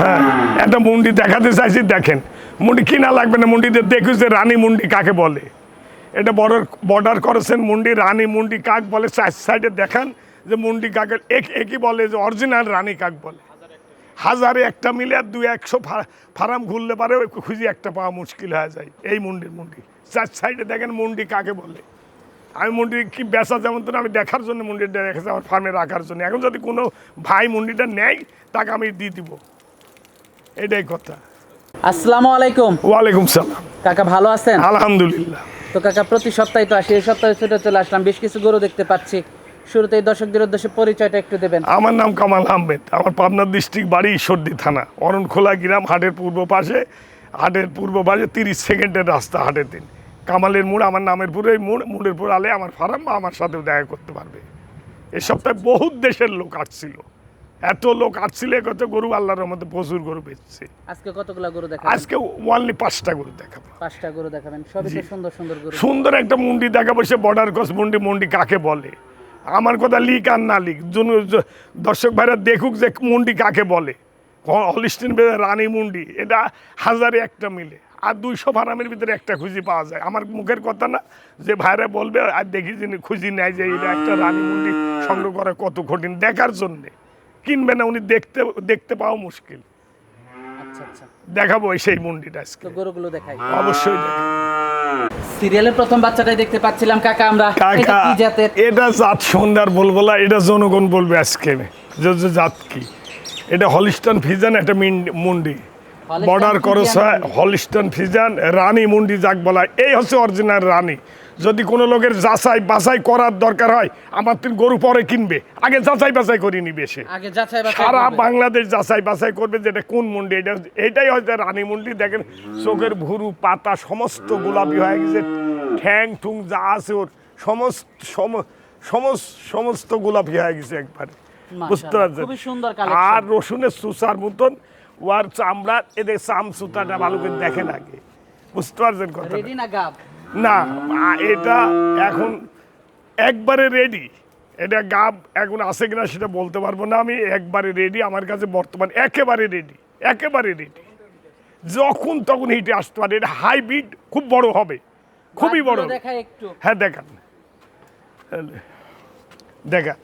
হ্যাঁ একটা মুন্ডি দেখাতে চাইছি, দেখেন। মুন্ডি কিনা লাগবে না, মুন্ডিতে দেখুন যে রানী মুন্ডি কাকে বলে। এটা বর্ডার বর্ডার করেছেন মুন্ডি, রানী মুন্ডি কাক বলে সাইডে দেখান যে মুন্ডি কাকে, এক একই বলে যে অরিজিনাল রানী কাক বলে। হাজারে একটা মিলে আর দুই একশো ফার্ম ঘুরলে পারে খুঁজি একটা পাওয়া মুশকিল হয়ে যায়, এই মুন্ডির মুন্ডি। চার সাইডে দেখেন মুন্ডি কাকে বলে। আমি মুন্ডি কি বেচা যেমন তো আমি দেখার জন্য মুন্ডিটা রেখেছি আমার ফার্মে রাখার জন্য। এখন যদি কোনো ভাই মুন্ডিটা নেয় তাকে আমি দিয়ে দিব। এটাই কথা। আসসালামু আলাইকুম। ওয়ালাইকুম সালাম। কাকা ভালো আছেন? আলহামদুলিল্লাহ। তো কাকা প্রতি সপ্তাহে তো আসি এই সপ্তাহে ছুটে চলে আসলাম বেশ কিছু গরু দেখতে পাচ্ছি। শুরুতে শুরুতেই দর্শকদের উদ্দেশ্যে পরিচয়টা একটু দেবেন। আমার নাম কামাল আহমেদ আমার পাবনা ডিস্ট্রিক্ট বাড়ি ঈশ্বরদী থানা অরণখোলা গ্রাম হাটের পূর্ব পাশে হাটের পূর্ব পাশে তিরিশ সেকেন্ডের রাস্তা হাটের দিন। কামালের মোড় আমার নামের পুরে মোড় মোড়ের পর আলে আমার ফার্ম বা আমার সাথেও দেখা করতে পারবে। এ সপ্তাহে বহুত দেশের লোক আসছিল। এত লোক আসছিল কত গরু আল্লাহর মধ্যে প্রচুর গরু বেচছে। আজকে কতগুলা গরু দেখাবেন? আজকে ওয়ানলি পাঁচটা গরু দেখাবো। পাঁচটা গরু দেখাবেন। সবই সুন্দর সুন্দর গরু। সুন্দর একটা মুন্ডি দেখাবো সে বর্ডার ক্রস মুন্ডি মুন্ডি কাকে বলে? আমার কথা লিক আর না লিক দর্শক ভাইরা দেখুক যে মুন্ডি কাকে বলে। হলিস্টিন রানী মুন্ডি এটা হাজারে একটা মিলে। আর দুইশো ফারামের ভিতরে একটা খুঁজি পাওয়া যায়। আমার মুখের কথা না যে ভাইরা বলবে আর দেখি যিনি খুঁজি নেয় যে এটা একটা রানী মুন্ডি সংগ্রহ করা কত কঠিন। দেখার জন্যে। কিনবে না উনি দেখতে দেখতে পাওয়া মুশকিল। আচ্ছা আচ্ছা। দেখাবো সেই মুন্ডিটা আজকে। গরুগুলো দেখাই। অবশ্যই সিরিয়ালের প্রথম বাচ্চাটাই দেখতে পাচ্ছিলাম কাকা আমরা। কাকা এটা জাত সন্ধ্যার বলব না এটা জনগণ বলবে আজকে। যে জাত কি? এটা হলিস্টন ফিজান একটা মিন- মুন্ডি। বর্ডার করস হলিস্টন ফিজান রানী মুন্ডি যাক বলা এই হচ্ছে অরিজিনাল রানী। যদি কোনো লোকের যাচাই বাছাই করার দরকার হয় আমার তিন গরু পরে কিনবে। আগে যাচাই বাছাই করে নিবে সে। সারা বাংলাদেশ যাচাই বাছাই করবে যে এটা কোন মুন্ডি। এটা এটাই হয়তো রানী মুন্ডি। দেখেন চোখের ভুরু পাতা সমস্ত গোলাপি হয়ে গেছে। ঠ্যাং ঠুং যা আছে ওর সমস্ত সম- সমস্ত সমস্ত গোলাপি হয়ে গেছে একবারে। বুঝতে পারছেন? আর রসুনের সুসার মতন ওয়ার চামড়া এদের চাম সুতাটা ভালো করে দেখেন আগে বুঝতে পারছেন কথা না এটা এখন একবারে রেডি এটা গাব এখন আছে কিনা সেটা বলতে পারব না আমি একবারে রেডি আমার কাছে বর্তমান একেবারে রেডি একেবারে রেডি যখন তখন হিটে আসতে পারে এটা হাইব্রিড খুব বড় হবে খুবই বড়। হ্যাঁ দেখান। দেখান।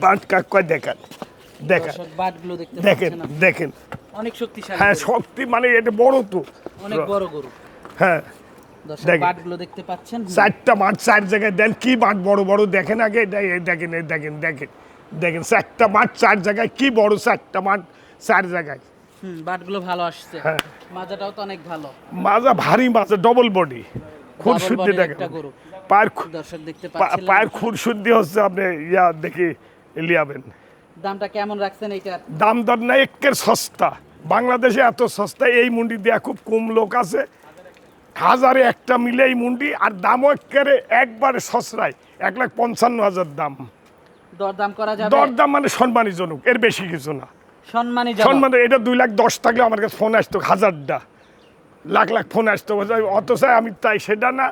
বাট কাক কয় দেখান। দেখান। দর্শক বাটগুলো দেখতে দেখেন দেখেন। অনেক শক্তিশালী হ্যাঁ শক্তি মানে এটা বড় তো। অনেক বড় গরু। হ্যাঁ। দেখেন। বাটগুলো দেখতে পাচ্ছেন। চারটা মাঠ চার জায়গায় দেন কি মাঠ বড় বড় দেখেন আগে? দেখেন দেখেন দেখেন দেখেন চারটা মাঠ চার জায়গায় কি বড় চারটা মাঠ চার জায়গায়। হুম বাটগুলো ভালো আসছে। মাজাটাও তো অনেক ভালো। মাজা ভারী মাজা ডবল বডি খুর Double শুদ্ধি দেখেন। পায়ের খু- দর্শক দেখতে পাচ্ছেন পায়ের খুর শুদ্ধি হচ্ছে আপনি ইয়া দেখি লিয়াবেন দামটা কেমন রাখছেন এইটার? দাম দর নাই একের সস্তা। বাংলাদেশে এত সস্তা এই মুন্ডি দেওয়া খুব কম লোক আছে। হাজারে একটা মিলে এই মুন্ডি আর দামও একেবারে একবারে সসরায় এক লাখ পঞ্চান্ন হাজার দাম। দরদাম করা যাবে? দরদাম মানে সম্মানীজনক এর বেশি কিছু না। সম্মানই যাবে সম্মান এটা দুই লাখ দশ থাকলে আমার কাছে ফোন আসতো হাজারটা। লাখ লাখ ফোন আসতে। আসতো অথচ আমি তাই সেটা না,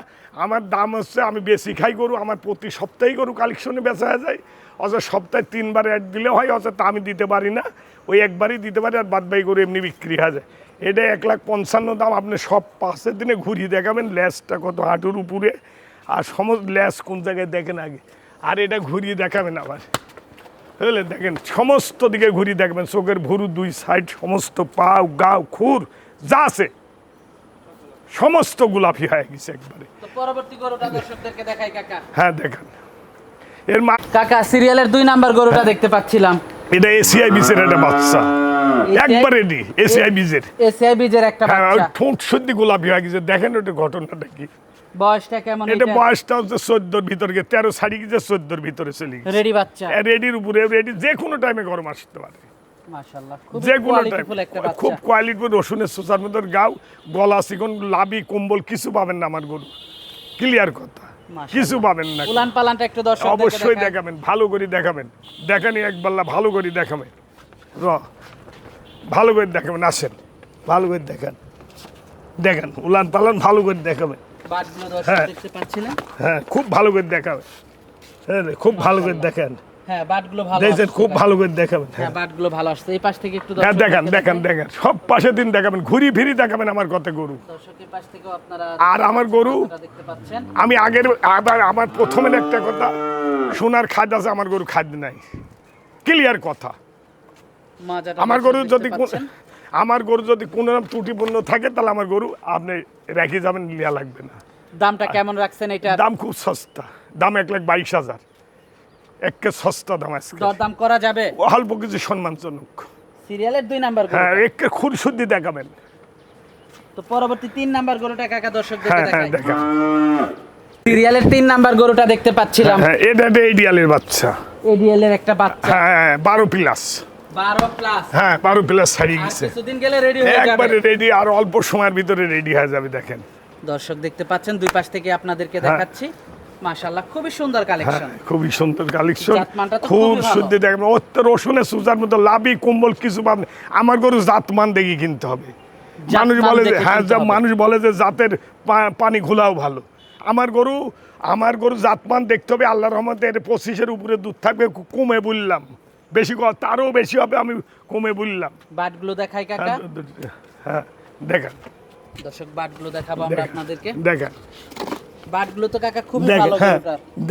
আমার দাম হচ্ছে আমি বেশি খাই গরু, আমার প্রতি সপ্তাহেই গরু কালেকশনে বেচা হয়ে যায়। অথচ সপ্তাহে তিনবার অ্যাড দিলে হয়, অথচ তা আমি দিতে পারি না। ওই একবারই দিতে পারি আর বাদবাই গরু এমনি বিক্রি হয়ে যায়। এটা এক লাখ পঞ্চান্ন দাম, আপনি সব পাঁচের দিনে ঘুরিয়ে দেখাবেন ল্যাসটা কত হাঁটুর উপরে। আর সমস্ত ল্যাস কোন জায়গায় দেখেন আগে। আর এটা ঘুরিয়ে দেখাবেন আবার। বুঝলে? দেখেন, সমস্ত দিকে ঘুরিয়ে দেখবেন। চোখের ভুরু দুই সাইড সমস্ত পাও গাও খুর, যা আছে। সমস্ত গোলাপি হয়ে গেছে একবারে। পরবর্তী গরুটা দর্শকদেরকে দেখাই কাকা। হ্যাঁ দেখেন। এর মা কাকা সিরিয়ালের দুই নাম্বার গরুটা দেখতে পাচ্ছিলাম। এটা এসিআই বিচের একটা বাচ্চা। একবার রেডি এসিআই বিচের এসিআই বীজের একটা হ্যাঁ বাচ্চা। ঠোঁট সত্যি গোলাপি হয়ে গেছে। দেখেন ওটা ঘটনাটা কি। বয়সটা কেমন এটা বয়সটা হচ্ছে চোদ্দোর ভিতরে গিয়ে তেরো ছাড়ি গেছে চোদ্দোর ভিতরে চলে গেছে রেডি বাচ্চা। রেডির উপরে রেডি যে কোনো টাইমে গরম আসতে পারে। যে খুব রসুনের মধ্যে গাও গলা চিকন লাভি কম্বল কিছু পাবেন না আমার গরু। ক্লিয়ার কথা কিছু পাবেন না। উলান পালানটা একটু দর্শক অবশ্যই দেখাবেন ভালো করে দেখাবেন। দেখানি একবাল্লা ভালো করে দেখাবেন। র ভালো করে দেখাবেন আসেন। ভালো করে দেখান। দেখেন উলান পালান ভালো করে দেখাবেন। হ্যাঁ। হ্যাঁ খুব ভালো করে দেখাবেন। হ্যাঁ খুব ভালো করে দেখেন। হ্যাঁ বাটগুলো ভালো দেখছেন খুব ভালো করে দেখাবেন হ্যাঁ। বাটগুলো ভালো আসছে। এই পাশ থেকে একটু হ্যাঁ দর্শকদেরকে দেখান দেখান সব পাশে দিন দেখাবেন ঘুরি ফিরি দেখাবেন আমার কত গরু। দর্শকের পাশ থেকেও আপনারা আর আমার গরু দেখতে পাচ্ছেন। আমি আগের আবার আমার প্রথমের একটা কথা সোনার খাদ্য আছে আমার গরু খাদ্য নাই। ক্লিয়ার কথা। আমার গরু যদি আমার গরু যদি কোনো রকম ত্রুটিপূর্ণ থাকে তাহলে আমার গরু আপনি রেখে যাবেন লিয়া লাগবে না। দামটা কেমন রাখছেন এটা? দাম খুব সস্তা। দাম এক লাখ বাইশ হাজার। একে সস্তা দাম আজকে। দরদাম করা যাবে? অল্প কিছু সম্মানজনক। সিরিয়ালের দুই নাম্বার হ্যাঁ একে দেখাবেন। তো পরবর্তী তিন নাম্বার গরুটা কাকা দর্শকদের হ্যাঁ হ্যাঁ দেখা সিরিয়ালের তিন নাম্বার গরুটা দেখতে পাচ্ছিলাম। হ্যাঁ এটা একটা এডিয়ালের বাচ্চা। এডিএল এর একটা বাচ্চা। হ্যাঁ বারো প্লাস হ্যাঁ বারো প্লাস আর গেছে। গেলে রেডি হয়ে যাবে। একবারে রেডি আর অল্প সময়ের ভিতরে রেডি হয়ে যাবে দেখেন। দর্শক দেখতে পাচ্ছেন দুই পাশ থেকে আপনাদেরকে হ্যাঁ। দেখাচ্ছি। মাশাআল্লাহ খুবই সুন্দর কালেকশন হ্যাঁ খুবই সুন্দর কালেকশন তো খুব খুবই দেখবেন অত রসুনের সুজার মতো লাভি কম্বল কিছু পাবেন আমার গরু জাতমান দেখি কিনতে হবে। মানুষ বলে যে হ্যাঁ মানুষ বলে যে জাতের পানি ঘোলাও ভালো। আমার গরু আমার গরু জাতমান দেখতে হবে আল্লাহ রহমতে এর পঁচিশের উপরে দুধ থাকবে কমে বললাম। বেশি তারও বেশি হবে আমি কমে বললাম। বাটগুলো দেখাই কাকা। হ্যাঁ, হ্যাঁ দেখেন। দর্শক বাটগুলো দেখাবো আমরা আপনাদেরকে। দেখেন। বাটগুলো তো কাকা দেখেন ভালো হ্যাঁ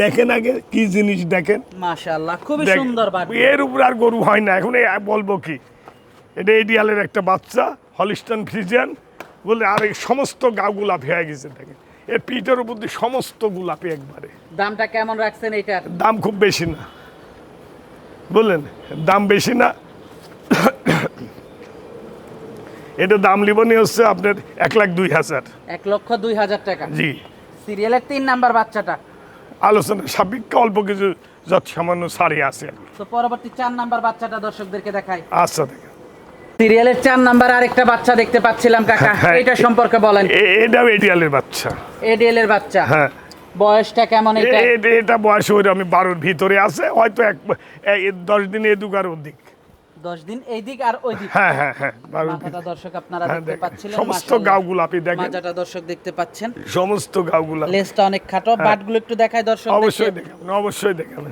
দেখেন আগে কি জিনিস দেখেন। মাশাআল্লাহ সুন্দর বাট। এর উপর আর গরু হয় না। এখন বলব কি এটা এডিয়ালের একটা বাচ্চা হলিস্টন ফ্রিজিয়ান। বলে আর এই সমস্ত গা গোলাপি হয়ে গেছে দেখেন। এর পিঠের উপর দিয়ে সমস্ত গোলাপি একবারে। দামটা কেমন রাখছেন এটার দাম খুব বেশি না। বললেন দাম বেশি না। এটা দাম লিবনি হচ্ছে আপনার এক লাখ দুই হাজার। এক লক্ষ দুই হাজার টাকা। জি। সিরিয়ালের তিন নাম্বার বাচ্চাটা। আলোচনা সাপেক্ষে অল্প কিছু যত সামান্য সারি আছে। তো পরবর্তী চার নাম্বার বাচ্চাটা দর্শকদেরকে দেখাই। আচ্ছা দেখেন সিরিয়ালের চার নাম্বার আরেকটা বাচ্চা দেখতে পাচ্ছিলাম কাকা। হ্যাঁ। এটা সম্পর্কে বলেন। এটাও এডিয়ালের বাচ্চা। এডিএল এর বাচ্চা। হ্যাঁ। বয়সটা কেমন এটা? এটা বয়স ওই আমি বারোর ভিতরে আছে হয়তো এক দশ দিন এদুক আর অধিক। দশ দিন এই দিক আর ওই দিক। হ্যাঁ হ্যাঁ হ্যাঁ মাথাটা দর্শক আপনারা হ্যাঁ, দেখতে। পাচ্ছিলেন সমস্ত। আপনি দেখেন। দর্শক দেখতে পাচ্ছেন। সমস্ত গাও গোলাপি লেজটা অনেক খাটো বাটগুলো একটু দেখায় দর্শক হ্যাঁ। অবশ্যই দেখেন অবশ্যই দেখেন।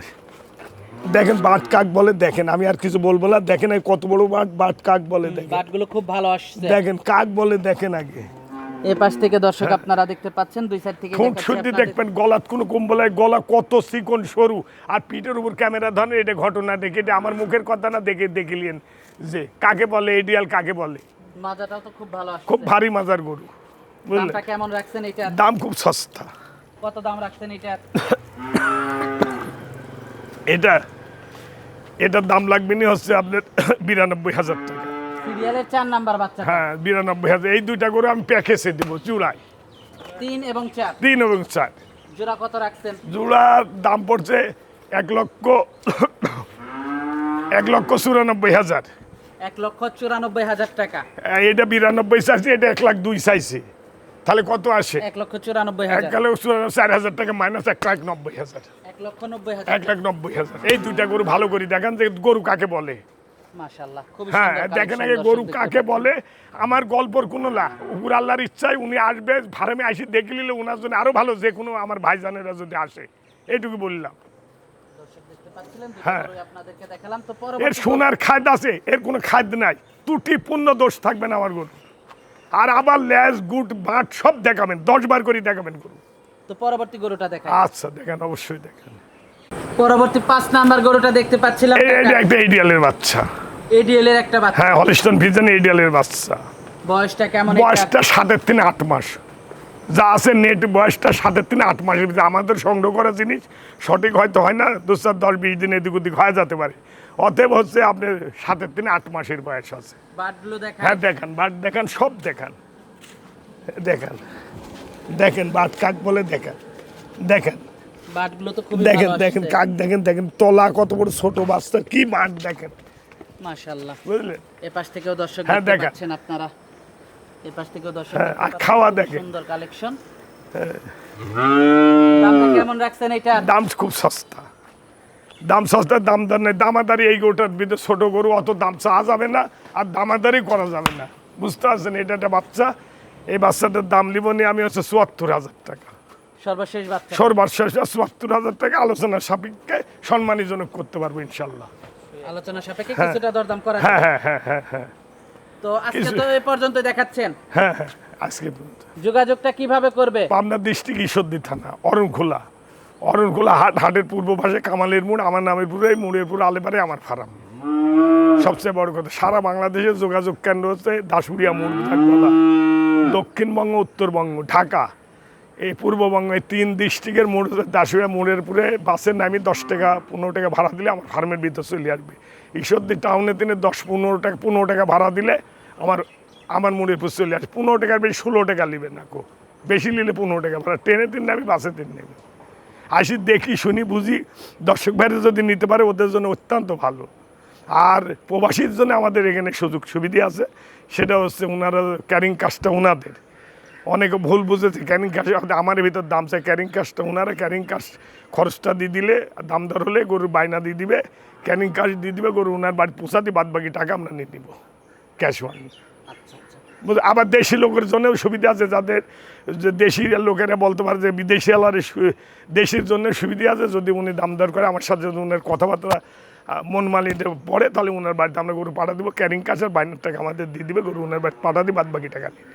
দেখেন বাট কাক বলে দেখেন আমি আর কিছু বলব না। দেখেন এই কত বড় বাট বাট কাক বলে দেখেন। বাটগুলো খুব ভালো আসছে। দেখেন কাক বলে দেখেন আগে। এই পাশ থেকে দর্শক আপনারা দেখতে পাচ্ছেন দুই সাইড থেকে খুব দেখাচ্ছি দেখবেন গলাত কোনো কম্বলায় গলা কত চিকন সরু। আর পিঠের উপর ক্যামেরা ধরেন এটা ঘটনা দেখে এটা আমার মুখের কথা না দেখে দেখিলেন যে কাকে বলে এডিয়াল কাকে বলে? মাজাটাও তো খুব ভালো আসছে। খুব ভারী মাজার গরু বুঝলেন? কেমন রাখছেন এটা? দাম খুব সস্তা। কত দাম রাখছেন এটা? এটা এটার দাম লাগবে নি হচ্ছে আপনার বিরানব্বই হাজার টাকা। সিরিয়ালের চার নাম্বার বাচ্চা হ্যাঁ বিরানব্বই হাজার। এই দুইটা আমি প্যাকেজে দেবো চূড়ায়। এবং চার। তিন এবং চার। জোড়া কত রাখছেন? জোড়ার দাম পড়ছে এক লক্ষ লক্ষ চুরানব্বই হাজার। এক লক্ষ চুরানব্বই হাজার টাকা। এটা বিরানব্বই চাইছে এটা এক লাখ দুই চাইছে। তাহলে কত আসে? এক লক্ষ চুরানব্বই এক চুরানব্বই চার হাজার টাকা মাইনাস এক লাখ নব্বই হাজার। এক লক্ষ নব্বই হাজার এক লাখ নব্বই হাজার। এই দুইটা গরু ভালো করে দেখেন যে গরু কাকে বলে। হ্যাঁ দেখেন আগে গরু কাকে বলে আমার গল্পর কোনো উপর আল্লাহর ইচ্ছায় উনি আসবে ফার্মে আসি দেখে নিলে ওনার জন্য আরও ভালো যে কোনো আমার ভাইজানেরা যদি আসে। এইটুকু বললাম। হ্যাঁ। এর সোনার খাদ্য আছে এর কোনো খাদ্য নাই। ত্রুটি পূর্ণ দোষ থাকবে না আমার গরু। আর আবার ল্যাস গুট বাট সব দেখাবেন দশ বার করে দেখাবেন গরু। তো পরবর্তী গরুটা দেখাই। আচ্ছা দেখেন অবশ্যই দেখেন। পরবর্তী পাঁচ নাম্বার গরুটা দেখতে পাচ্ছিলাম। এই- বাচ্চা। এডিএল এর একটা বাচ্চা। হ্যাঁ হলিস্টন ভিজন এডিয়ালের বাচ্চা। বয়সটা কেমন বয়সটা সাতের তিন আট মাস। যা আছে নেট বয়সটা সাতের তিন আট মাসের ভিতরে। আমাদের সংগ্রহ করা জিনিস সঠিক হয়তো হয় না দু চার দশ বিশ দিন এদিক ওদিক হয়ে যেতে পারে। অতএব হচ্ছে আপনার সাতের তিন আট মাসের বয়স আছে। হ্যাঁ দেখান বাট দেখান সব দেখান। দেখান দেখেন বাট কাক বলে দেখেন। দেখেন। দেখেন দেখেন কাক দেখেন দেখেন তলা কত বড় ছোট বাচ্চা কি মাঠ দেখেন। মাশাআল্লাহ। বুঝলেন এপাশ থেকেও দর্শক হ্যাঁ, দেখতে পাচ্ছেন আপনারা। এপাশ থেকেও দর্শক হ্যাঁ, আর খাওয়া খুব হ্যাঁ। সুন্দর কালেকশন। দামটা কেমন রাখছেন এটা দাম খুব সস্তা। দাম সস্তা দাম দর নেই। দামাদারি এই গরুটার ভিতরে ছোট গরু অত দাম চাওয়া যাবে না আর দামাদারি করা যাবে না। বুঝতে পারছেন? এটা একটা বাচ্চা। এই বাচ্চাটার দাম নিব নিয়ে আমি হচ্ছে চুয়াত্তর হাজার টাকা। সর্বশেষ সর্বশেষ চুয়াত্তর হাজার টাকা আলোচনার সাপেক্ষে সম্মানীজনক করতে পারব ইনশাল্লাহ আলোচনা সাপেক্ষে কিছুটা দরদাম করা হ্যাঁ হ্যাঁ হ্যাঁ হ্যাঁ হ্যাঁ। তো আজকে তো এই পর্যন্ত দেখাচ্ছেন। হ্যাঁ হ্যাঁ আজকে। যোগাযোগটা কীভাবে করবে? পাবনা ডিস্ট্রিক্ট ঈশ্বরদী থানা অরণখোলা। অরণখোলা হাট হাটের পূর্ব পাশে কামালের মোড় আমার নামের পুরে মোড়ের পুরো আলেপারে আমার ফার্ম। সবচেয়ে বড় কথা সারা বাংলাদেশের যোগাযোগ কেন্দ্র হচ্ছে দাসুরিয়া মোড় দক্ষিণবঙ্গ উত্তরবঙ্গ ঢাকা। এই পূর্ববঙ্গ তিন ডিস্ট্রিক্টের মোড় দাসুরিয়া মোড়ের পুরে, বাসের নামি দশ টাকা, পনেরো টাকা ভাড়া দিলে আমার ফার্মের ভিতর চলে আসবে। ঈশ্বরদী টাউনে তিনি দশ, পনেরো টাকা পনেরো টাকা ভাড়া দিলে আমার আমার মোড়ের পুর চলে আসবে। পনেরো টাকার বেশি ষোলো টাকা নেবে না কো বেশি নিলে পনেরো টাকা ভাড়া। ট্রেনে তিন নেবে বাসে তিন নেবে। আসি দেখি, শুনি, বুঝি, দর্শক ভাইরা যদি নিতে পারে, ওদের জন্য অত্যন্ত ভালো। আর প্রবাসীর জন্য আমাদের এখানে সুযোগ সুবিধা আছে। সেটা হচ্ছে ওনারা ক্যারিং কাজটা ওনাদের। অনেকে ভুল বুঝেছে ক্যারিং কাজ আমার ভিতর দাম চাই ক্যারিং কাজটা ওনারা ক্যারিং কাস্ট খরচটা দিয়ে দিলে দাম দর হলে গরুর বায়না দিয়ে দিবে ক্যারিং কাজ দিয়ে দিবে গরু ওনার বাড়ি পোষাতে বাদ বাকি টাকা আমরা নিয়ে নিব ক্যাশ ওয়ান আচ্ছা আচ্ছা। আবার দেশি লোকের জন্যও সুবিধা আছে যাদের যে দেশি লোকেরা বলতে পারে যে বিদেশি আলার দেশের জন্য সুবিধা আছে যদি উনি দাম দর করে আমার সাথে যদি উনার কথাবার্তা মন মালিতে পড়ে তাহলে উনার বাড়িতে আমরা গরু পাঠা দিব ক্যারিং কাজের বাইনের টাকা আমাদের দিয়ে দিবে গরু উনার বাড়িতে পাঠা দিই বাদ বাকি টাকা নিয়ে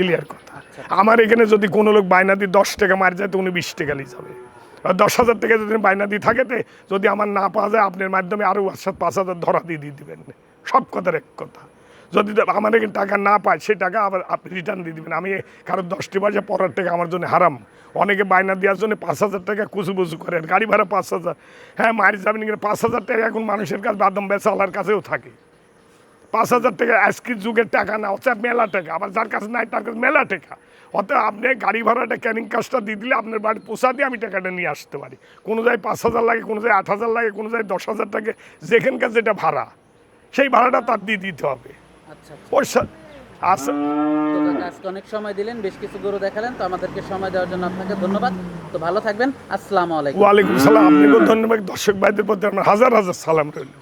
ক্লিয়ার কথা। আমার এখানে যদি কোনো লোক বায়না দিয়ে দশ টাকা মার যায় তো উনি বিশ টাকা নিয়ে যাবে। দশ হাজার টাকা যদি বায়না দিয়ে থাকে তে, যদি আমার না পাওয়া যায় আপনার মাধ্যমে আরও সাত পাঁচ হাজার ধরা দিয়ে দিয়ে দিবেন। সব কথার এক কথা। যদি আমার এখানে টাকা না পায় সেই টাকা আবার আপনি রিটার্ন দিয়ে দিবেন। আমি কারও দশটি বাজে পরের টাকা আমার জন্য হারাম। অনেকে বায়না দেওয়ার জন্য পাঁচ হাজার টাকা কুচু বুচু করেন গাড়ি ভাড়া পাঁচ হাজার। হ্যাঁ মারি যাবেন পাঁচ হাজার টাকা এখন মানুষের কাছে বাদাম বেচা আলার কাছেও থাকে। পাঁচ হাজার টাকা আজকের যুগের টাকা না হচ্ছে মেলা টাকা। আবার যার কাছে নাই তার কাছে মেলা টাকা। অতএব আপনি গাড়ি ভাড়াটা ক্যানিং কাজটা দিয়ে দিলে আপনার বাড়ি পোষা দিয়ে আমি টাকাটা নিয়ে আসতে পারি। কোনো জায়গায় পাঁচ হাজার লাগে কোনো জায়গায় আট হাজার লাগে কোনো জায়গায় দশ হাজার টাকা যেখানকার যেটা ভাড়া সেই ভাড়াটা তার দিয়ে দিতে হবে। আচ্ছা আচ্ছা। আচ্ছা। আজকে অনেক সময় দিলেন বেশ কিছু গরু দেখালেন তো আমাদেরকে সময় দেওয়ার জন্য আপনাকে ধন্যবাদ। তো ভালো থাকবেন আসসালামু আলাইকুম। ওয়ালাইকুম সালাম আপনাকেও ধন্যবাদ। দর্শক ভাইদের প্রতি আমার হাজার হাজার সালাম রইল।